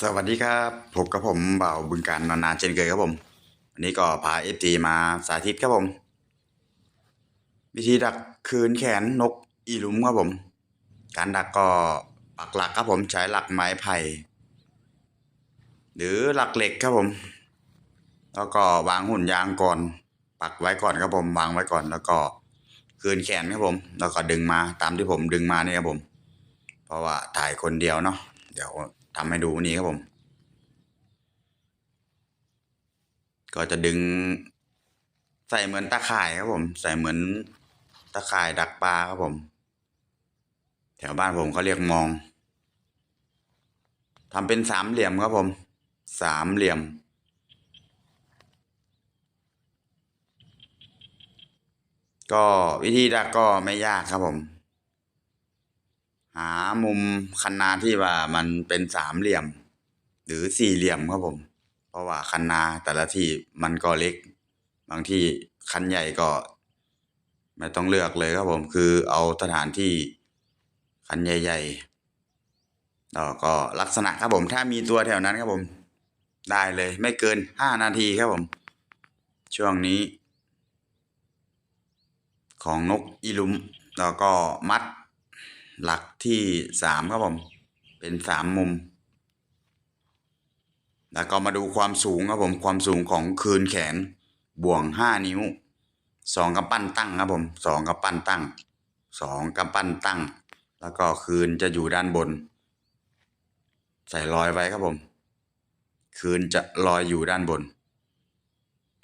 สวัสดีครับพบกับผมเบาบึงการนานๆเช่นเคยครับผมวันนี้ก็พาเอฟจีมาสาธิตครับผม วิธีดักคืนแขนนกอีลุมครับผม การดักก็ปักหลักครับผมใช้หลักไม้ไผ่หรือหลักเหล็กครับผม แล้วก็วางหุ่นยางก่อน ปักไว้ก่อนครับผม วางไว้ก่อน แล้วก็คืนแขนครับผม แล้วก็ดึงมาตามที่ผมดึงมาเนี่ยครับผม เพราะว่าถ่ายคนเดียวเนาะเดี๋ยว ทำให้ดูนี้ครับผม ก็จะดึง ใส่เหมือนตะข่ายครับผม ใส่เหมือนตะข่ายดักปลาครับผม แถวบ้านผมเขาเรียกมองทำเป็นสามเหลี่ยมครับผม สามเหลี่ยม ก็วิธีดักก็ไม่ยากครับผม หามุมคันนาที่ว่ามันเป็นสามเหลี่ยม หรือสี่เหลี่ยมครับผม เพราะว่าคันนาแต่ละที่มันก็เล็ก บางที่คันใหญ่ก็ ไม่ต้องเลือกเลยครับผม คือเอาสถานที่คันใหญ่ๆแล้วก็ลักษณะครับผม ถ้ามีตัวแถวนั้นครับผม ได้เลย ไม่เกินห้านาทีครับผม ช่วงนี้ ของนกอีลุม แล้วก็มัด หลักที่สามครับผม เป็นสามมุม แล้วก็มาดูความสูงครับผม ความสูงของคืนแขนบ่วงห้านิ้วสองกำปั้นตั้งครับผมสองกำปั้นตั้งสองกำปั้นตั้ง แล้วก็คืนจะอยู่ด้านบน ใส่รอยไว้ครับผม คืนจะลอยอยู่ด้านบน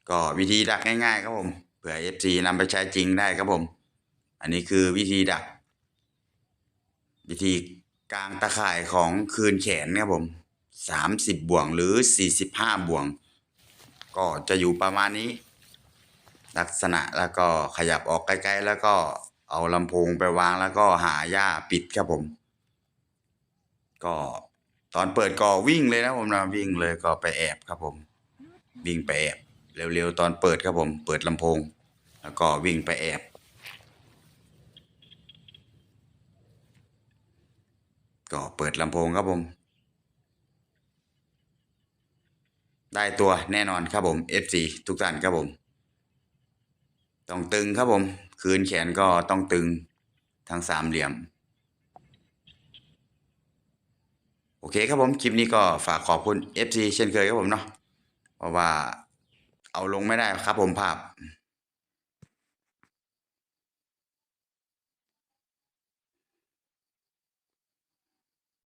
ก็วิธีดักง่าย ๆ ครับผมเผื่อ FC นำไปใช้จริงได้ครับผม อันนี้คือวิธีดัก วิธีกลางตะข่ายของคืนแขนครับผมสามสิบบ่วงหรือสี่สิบห้าบ่วง ก็จะอยู่ประมาณนี้ ลักษณะแล้วก็ขยับออกใกล้ๆแล้วก็เอาลำโพงไปวางแล้วก็หาหญ้าปิดครับผม ก็ตอนเปิดก็วิ่งเลยนะผมนะวิ่งเลยก็ไปแอบครับผม วิ่งไปแอบเร็วๆตอนเปิดครับผม เปิดลำโพง แล้วก็วิ่งไปแอบ ก็เปิดลำโพงครับผม ได้ตัวแน่นอนครับผม FC ทุกท่านครับผม ต้องตึงครับผม คืนแขนก็ต้องตึงทั้งสามเหลี่ยม โอเคครับผมคลิปนี้ก็ฝากขอบคุณ FC เช่นเคยครับผมเนาะเพราะว่าเอาลงไม่ได้ครับผมภาพ